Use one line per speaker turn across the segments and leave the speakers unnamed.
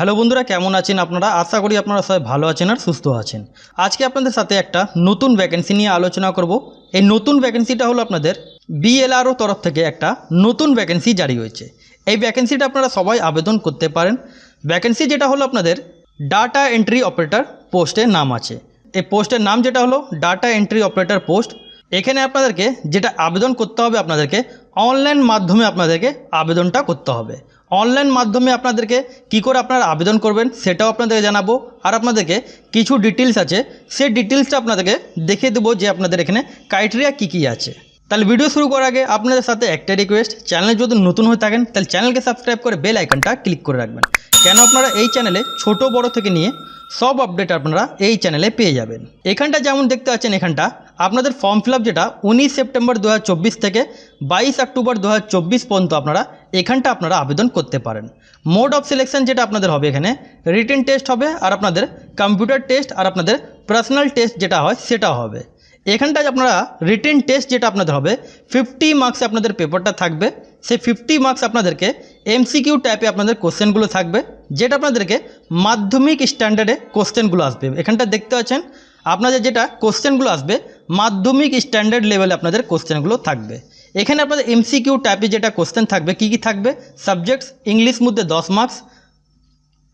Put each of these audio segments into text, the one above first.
Hello বন্ধুরা, কেমন আছেন আপনারা? আশা করি আপনারা সবাই ভালো আছেন আর সুস্থ আছেন। আজকে আপনাদের সাথে একটা নতুন ভ্যাকেন্সি নিয়ে আলোচনা করব। এই নতুন ভ্যাকেন্সিটা হলো আপনাদের বিএলআরও তরফ থেকে একটা নতুন ভ্যাকেন্সি জারি হয়েছে। এই ভ্যাকেন্সিটা আপনারা সবাই আবেদন করতে পারেন। ভ্যাকেন্সি যেটা হলো আপনাদের ডাটা এন্ট্রি অপারেটর পোস্টের নাম আছে। এই পোস্টের নাম যেটা হলো ডাটা এন্ট্রি অপারেটর পোস্ট এখানে আপনাদেরকে যেটা আবেদন করতে হবে, আপনাদেরকে অনলাইন মাধ্যমে আপনাদেরকে আবেদনটা করতে হবে। অনলাইন মাধ্যমে আপনাদেরকে কি করে আপনারা আবেদন করবেন সেটাও আপনাদেরকে জানাব। আর আপনাদেরকে কিছু ডিটেলস আছে, সেই ডিটেলসটা আপনাদেরকে দেখিয়ে দেবো যে আপনাদের এখানে ক্রাইটেরিয়া কী কী আছে। তাহলে ভিডিও শুরু করার আগে আপনাদের সাথে একটা রিকোয়েস্ট চ্যানেল যদি নতুন হয়ে থাকেন, তাহলে চ্যানেলকে সাবস্ক্রাইব করে বেল আইকনটা ক্লিক করে রাখবেন। কেন আপনারা এই চ্যানেলে ছোট, বড় থেকে নিয়ে সব আপডেট আপনারা এই চ্যানেলে পেয়ে যাবেন। এখানটা যেমন দেখতে পাচ্ছেন, এখানটা আপনাদের ফর্ম ফিল যেটা উনিশ সেপ্টেম্বর দু হাজার চব্বিশ থেকে বাইশ অক্টোবর দু হাজার চব্বিশ পর্যন্ত আপনারা এখানটা আপনারা আবেদন করতে পারেন। মোড অফ সিলেকশন যেটা আপনাদের হবে এখানে রিটেন টেস্ট হবে আর আপনাদের কম্পিউটার টেস্ট আর আপনাদের পার্সোনাল টেস্ট যেটা হয় সেটা হবে। এখানটায় আপনারা রিটেন টেস্ট যেটা আপনাদের হবে ফিফটি মার্কসে আপনাদের পেপারটা থাকবে। সেই ফিফটি মার্কস আপনাদেরকে এমসিকিউ টাইপে আপনাদের কোশ্চেনগুলো থাকবে, যেটা আপনাদেরকে মাধ্যমিক স্ট্যান্ডার্ডে কোশ্চেনগুলো আসবে। এখানটা দেখতে পাচ্ছেন আপনাদের যেটা কোশ্চেনগুলো আসবে, মাধ্যমিক স্ট্যান্ডার্ড লেভেলে আপনাদের কোশ্চেনগুলো থাকবে। এখানে আপনাদের এমসিকিউ টাইপে যেটা কোশ্চেন থাকবে, কি কি থাকবে? সাবজেক্টস ইংলিশ মধ্যে দশ মার্কস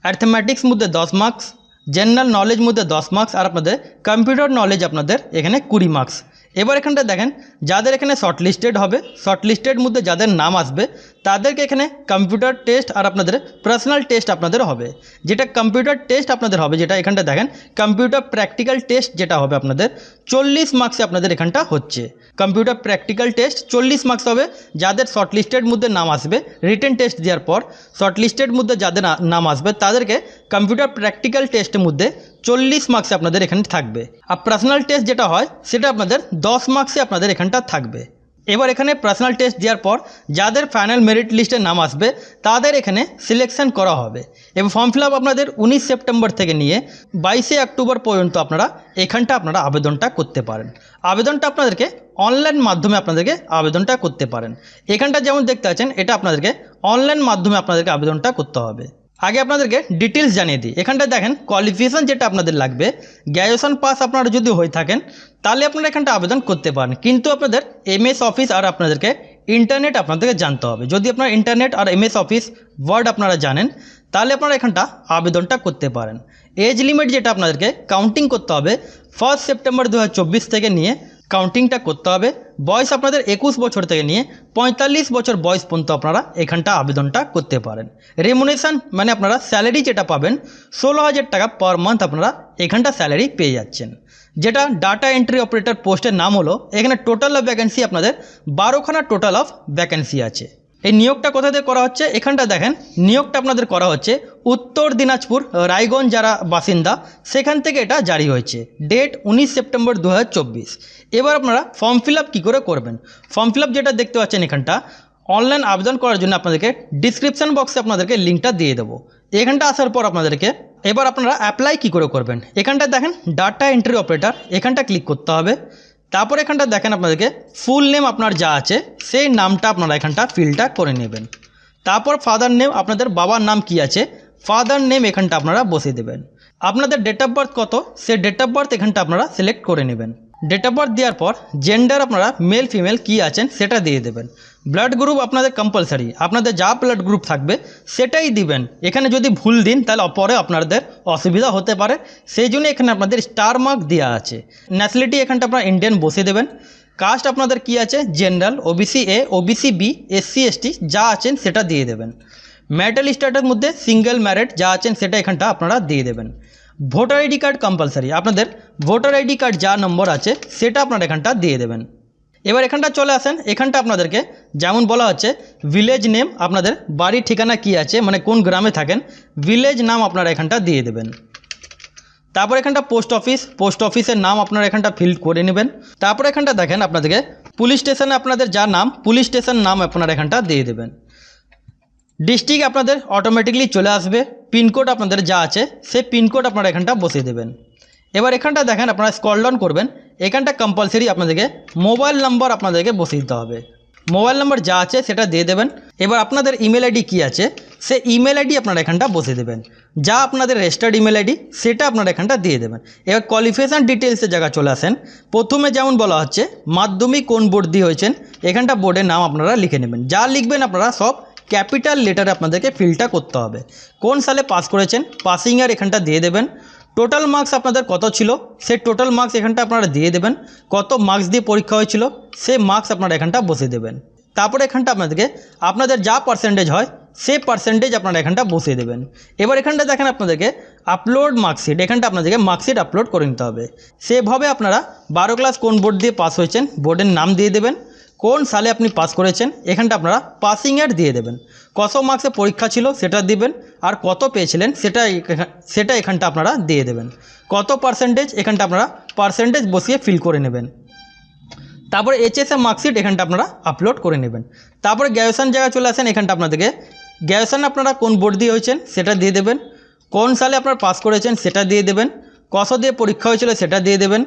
অ্যাথমেটিক্স মধ্যে দশ মার্কস জেনারেল নলেজ মধ্যে দশ মার্কস আর আপনাদের কম্পিউটার নলেজ আপনাদের এখানে কুড়ি মার্কস এবার এখানটা দেখেন, যাদের এখানে শর্ট লিস্টেড হবে শর্ট লিস্টেড মধ্যে যাদের নাম আসবে, তাদেরকে এখানে কম্পিউটার টেস্ট আর আপনাদের পার্সোনাল টেস্ট আপনাদের হবে। যেটা কম্পিউটার টেস্ট আপনাদের হবে, যেটা এখানটা দেখেন কম্পিউটার প্র্যাকটিক্যাল টেস্ট যেটা হবে আপনাদের, চল্লিশ মার্কসে আপনাদের এখানটা হচ্ছে। কম্পিউটার প্র্যাকটিক্যাল টেস্ট চল্লিশ মার্কস হবে, যাদের শর্ট লিস্টেড মধ্যে নাম আসবে রিটেন টেস্ট দেওয়ার পর শর্ট লিস্টেড মধ্যে যাদের নাম আসবে, তাদেরকে কম্পিউটার প্র্যাকটিক্যাল টেস্টের মধ্যে চল্লিশ মার্কসে আপনাদের এখানে থাকবে। আর পার্সোনাল টেস্ট যেটা হয়, সেটা আপনাদের দশ মার্কসে আপনাদের এখানটা থাকবে। এবার এখানে পার্সোনাল টেস্ট দেওয়ার পর, যাদের ফাইনাল মেরিট লিস্টে নাম আসবে, তাদের এখানে সিলেকশন করা হবে। এবং ফর্ম ফিল আপ আপনাদের উনিশ সেপ্টেম্বর থেকে নিয়ে বাইশে অক্টোবর পর্যন্ত আপনারা এখানটা আপনারা আবেদনটা করতে পারেন। আবেদনটা আপনাদেরকে অনলাইন মাধ্যমে আপনাদেরকে আবেদনটা করতে পারেন। এখানটা যেমন দেখতে পাচ্ছেন, এটা আপনাদেরকে অনলাইন মাধ্যমে আপনাদেরকে আবেদনটা করতে হবে। আগে আপনাদেরকে ডিটেলস জানিয়ে দিই। এখানটা দেখেন কোয়ালিফিকেশান যেটা আপনাদের লাগবে গ্র্যাজুয়েশন পাস আপনারা যদি হয়ে থাকেন, তাহলে আপনারা এখানটা আবেদন করতে পারেন। কিন্তু আপনাদের এমএস অফিস আর আপনাদেরকে ইন্টারনেট আপনাদেরকে জানতে হবে। যদি আপনার ইন্টারনেট আর এমএস অফিস ওয়ার্ড আপনারা জানেন, তাহলে আপনারা এখানটা আবেদনটা করতে পারেন। এজ লিমিট যেটা আপনাদেরকে কাউন্টিং করতে হবে ফার্স্ট সেপ্টেম্বর দু হাজার চব্বিশ থেকে নিয়ে কাউন্টিংটা করতে হবে। বয়স আপনাদের একুশ বছর থেকে নিয়ে পঁয়তাল্লিশ বছর বয়স পর্যন্ত আপনারা এখানটা আবেদনটা করতে পারেন। রেমুনেশন মানে আপনারা স্যালারি যেটা পাবেন, ষোলো হাজার টাকা পার মান্থ আপনারা এখানটা স্যালারি পেয়ে যাচ্ছেন। যেটা ডাটা এন্ট্রি অপারেটর পোস্টের নাম হলো, এখানে টোটাল অফ ভ্যাকেন্সি আপনাদের বারোখানা টোটাল অফ ভ্যাকেন্সি আছে। এই নিয়োগটা কোথা থেকে করা হচ্ছে? এখানটা দেখেন, নিয়োগটা আপনাদের করা হচ্ছে উত্তর দিনাজপুর, রায়গঞ্জ যারা বাসিন্দা, সেখান থেকে এটা জারি হয়েছে। ডেট উনিশ সেপ্টেম্বর দু হাজার চব্বিশ। এবার আপনারা ফর্ম ফিল আপ কী করে করবেন? ফর্ম ফিল যেটা দেখতে পাচ্ছেন এখানটা অনলাইন আবেদন করার জন্য আপনাদেরকে ডিসক্রিপশান বক্সে আপনাদেরকে লিঙ্কটা দিয়ে দেবো। এখানটা আসার পর আপনাদেরকে এবার আপনারা অ্যাপ্লাই কী করে করবেন? এখানটা দেখেন ডাটা এন্ট্রি অপারেটর এখানটা ক্লিক করতে হবে। তারপর এখানটা দেখেন আপনাদেরকে ফুল নেম আপনার যা আছে, সেই নামটা আপনারা এখানটা ফিলটা করে নেবেন। তারপর ফাদার নেম আপনাদের বাবার নাম কি আছে ফাদার নেম এখানটা আপনারা বসিয়ে দেবেন। আপনাদের ডেট অফ বার্থ কত সে ডেট অফ বার্থ এখানটা আপনারা সিলেক্ট করে নেবেন। ডেট অফ বার্থ দেওয়ার পর জেন্ডার আপনারা মেল ফিমেল কি আছেন, সেটা দিয়ে দেবেন। ব্লাড গ্রুপ আপনাদের কম্পালসারি আপনাদের যা ব্লাড গ্রুপ থাকবে, সেটাই দিবেন। এখানে যদি ভুল দিন, তাহলে পরে আপনাদের অসুবিধা হতে পারে। সেই জন্য এখানে আপনাদের স্টার মার্ক দেওয়া আছে। ন্যাশনালিটি এখানটা আপনারা ইন্ডিয়ান বসে দেবেন। কাস্ট আপনাদের কি আছে? General OBC A OBC B SC ST যা আছেন সেটা দিয়ে দেবেন। ম্যারিটাল স্ট্যাটাসের মধ্যে সিঙ্গেল ম্যারেড যা আছেন সেটা এখানটা আপনারা দিয়ে দেবেন। ভোটার আইডি কার্ড কম্পালসারি আপনাদের ভোটার আইডি কার্ড যা নম্বর আছে, সেটা আপনারা এখানটা দিয়ে দেবেন। এবার এখানটা চলে আসেন, এখানটা আপনাদেরকে যেমন বলা হচ্ছে ভিলেজ নেম আপনাদের বাড়ির ঠিকানা কি আছে মানে কোন গ্রামে থাকেন ভিলেজ নাম আপনারা এখানটা দিয়ে দেবেন। তারপর এখানটা পোস্ট অফিস পোস্ট অফিসের নাম আপনারা এখানটা ফিল করে নেবেন। তারপর এখানটা দেখেন আপনাদেরকে পুলিশ স্টেশনে আপনাদের যা নাম পুলিশ স্টেশন নাম আপনারা এখানটা দিয়ে দেবেন। ডিস্ট্রিক্ট আপনাদের অটোমেটিকলি চলে আসবে পিনকোড আপনাদের যা আছে, সেই পিনকোড আপনারা এখানটা বসিয়ে দেবেন। এবার এখানটা দেখেন, আপনারা স্কল ডাউন করবেন এখানটা কম্পালসারি আপনাদেরকে মোবাইল নাম্বার আপনাদেরকে বসিয়ে দিতে হবে। মোবাইল নাম্বার যা আছে সেটা দিয়ে দেবেন। এবার আপনাদের ইমেল আইডি কী আছে সে ইমেল আইডি আপনারা এখানটা বসে দেবেন। যা আপনাদের রেজিস্টার্ড ইমেল আইডি সেটা আপনারা এখানটা দিয়ে দেবেন। এবার কোয়ালিফিকেশান ডিটেলসের জায়গা চলে আসেন। প্রথমে যেমন বলা হচ্ছে, মাধ্যমিক কোন বোর্ড দিয়ে হয়েছেন, এখানটা বোর্ডের নাম আপনারা লিখে নেবেন। যা লিখবেন আপনারা সব ক্যাপিটাল লেটারে আপনাদেরকে ফিলটা করতে হবে। কোন সালে পাস করেছেন পাসিং ইয়ার এখানটা দিয়ে দেবেন। টোটাল মার্কস আপনাদের কত ছিল? সে টোটাল মার্কস এখানটা আপনারা দিয়ে দেবেন। কত মার্কস দিয়ে পরীক্ষা হয়েছিল? সে মার্কস আপনারা এখানটা বসে দেবেন। তারপরে এখানটা আপনাদেরকে, আপনাদের যা পার্সেন্টেজ হয় সে পার্সেন্টেজ আপনারা এখানটা বসিয়ে দেবেন। এবার এখানটা দেখেন আপনাদেরকে আপলোড মার্কশিট এখানটা আপনাদেরকে মার্কশিট আপলোড করে নিতে হবে। সেভাবে আপনারা বারো ক্লাস কোন বোর্ড দিয়ে পাস হয়েছেন বোর্ডের নাম দিয়ে দেবেন। কোন সালে আপনি পাস করেছেন? এখানটা আপনারা পাসিং ইয়ার দিয়ে দেবেন। কত মার্কসে পরীক্ষা ছিল সেটা দিবেন, আর কত পেয়েছিলেন সেটা সেটা এখানটা আপনারা দিয়ে দেবেন। কত পার্সেন্টেজ এখানটা আপনারা পার্সেন্টেজ বসিয়ে ফিল করে নেবেন। তারপরে এইচএসএ মার্কশিট এখানটা আপনারা আপলোড করে নেবেন। তারপরে গ্র্যাজুয়েশন জায়গায় চলে আসেন, এখানটা আপনাদেরকে গ্র্যাজুয়েশন আপনারা কোন বোর্ড দিয়ে হয়েছেন সেটা দিয়ে দেবেন। কোন সালে আপনারা পাস করেছেন সেটা দিয়ে দেবেন। কত দিয়ে পরীক্ষা হয়েছিল সেটা দিয়ে দেবেন।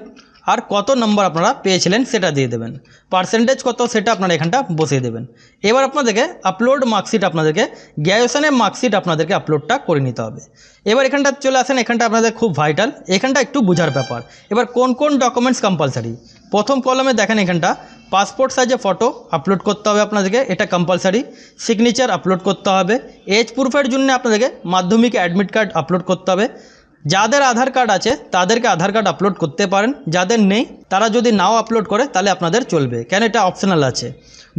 আর কত নম্বর আপনারা পেয়েছিলেন সেটা দিয়ে দেবেন। পার্সেন্টেজ কত সেটা আপনারা এখানটা বসিয়ে দেবেন। এবার আপনাদেরকে আপলোড মার্কশিট আপনাদেরকে গ্র্যাজুয়েশনের মার্কশিট আপনাদেরকে আপলোডটা করে নিতে হবে। এবার এখানটা চলে আসেন, এখানটা আপনাদের খুব ভাইটাল এখানটা একটু বোঝার ব্যাপার। এবার কোন কোন ডকুমেন্টস কম্পালসারি প্রথম কলমে দেখেন এখানটা পাসপোর্ট সাইজে ফটো আপলোড করতে হবে আপনাদেরকে, এটা কম্পালসারি সিগনেচার আপলোড করতে হবে। এজ প্রুফের জন্য আপনাদেরকে মাধ্যমিক অ্যাডমিট কার্ড আপলোড করতে হবে। যাদের আধার কার্ড আছে, তাদেরকে আধার কার্ড আপলোড করতে পারেন। যাদের নেই, তারা যদি নাও আপলোড করে, তাহলে আপনাদের চলবে। কেন এটা অপশনাল আছে?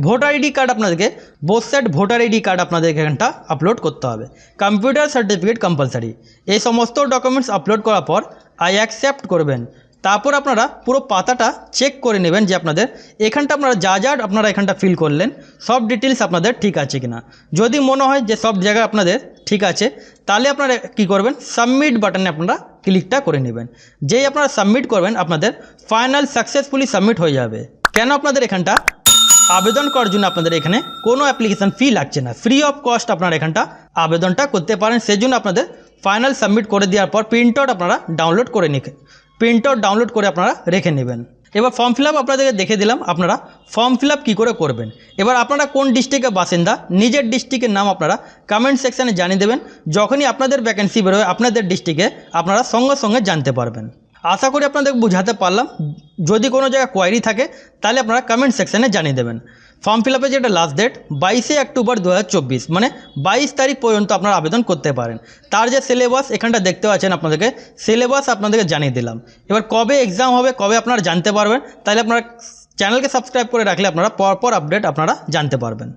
ভোটার আইডি কার্ড আপনাদেরকে both side voter ID card আপনাদের এখানটা আপলোড করতে হবে। কম্পিউটার সার্টিফিকেট কম্পালসারি এই সমস্ত ডকুমেন্টস আপলোড করার পর আই অ্যাকসেপ্ট করবেন। তারপর আপনারা পুরো পাতাটা চেক করে নেবেন যে আপনাদের এখানটা আপনারা যা যা আপনারা এখানটা ফিল করলেন, সব ডিটেলস আপনাদের ঠিক আছে কিনা। যদি মনে হয় যে সব জায়গায় আপনাদের ঠিক আছে, তাহলে আপনারা কি করবেন সাবমিট বাটনে আপনারা ক্লিকটা করে নেবেন। যেই আপনারা সাবমিট করবেন, আপনাদের ফাইনাল সাকসেসফুলি সাবমিট হয়ে যাবে। কেন আপনাদের এখানটা আবেদন করার জন্য আপনাদের এখানে কোনো অ্যাপ্লিকেশান ফি লাগছে না? ফ্রি অফ কস্ট আপনারা এখানটা আবেদনটা করতে পারেন সেই জন্য আপনাদের ফাইনাল সাবমিট করে দেওয়ার পর প্রিন্ট আউট আপনারা ডাউনলোড করে নিকে প্রিন্ট আউট ডাউনলোড করে আপনারা রেখে নেবেন। এবার ফর্ম ফিল আপ আপনাদেরকে দেখে দিলাম, আপনারা ফর্ম ফিল আপ কী করে করবেন। এবার আপনারা কোন ডিস্ট্রিক্টের বাসিন্দা, নিজের ডিস্ট্রিক্টের নাম আপনারা কমেন্ট সেকশানে জানিয়ে দেবেন, যখনই আপনাদের ভ্যাকেন্সি বেরোয়, আপনাদের ডিস্ট্রিক্টে আপনারা সঙ্গে সঙ্গে জানতে পারবেন। আশা করি আপনাদের বুঝাতে পারলাম। যদি কোনো জায়গায় কোয়ারি থাকে, তাহলে আপনারা কমেন্ট সেকশানে জানিয়ে দেবেন। ফর্ম ফিল আপের যেটা লাস্ট ডেট বাইশে অক্টোবর দু হাজার চব্বিশ মানে বাইশ তারিখ পর্যন্ত আপনারা আবেদন করতে পারেন। তার যে সিলেবাস এখানটা দেখতে পাচ্ছেন আপনাদেরকে সিলেবাস আপনাদেরকে জানিয়ে দিলাম। এবার কবে এক্সাম হবে, কবে আপনারা জানতে পারবেন, তাহলে আপনারা চ্যানেলকে সাবস্ক্রাইব করে রাখলে আপনারা পরপর আপডেট আপনারা জানতে পারবেন।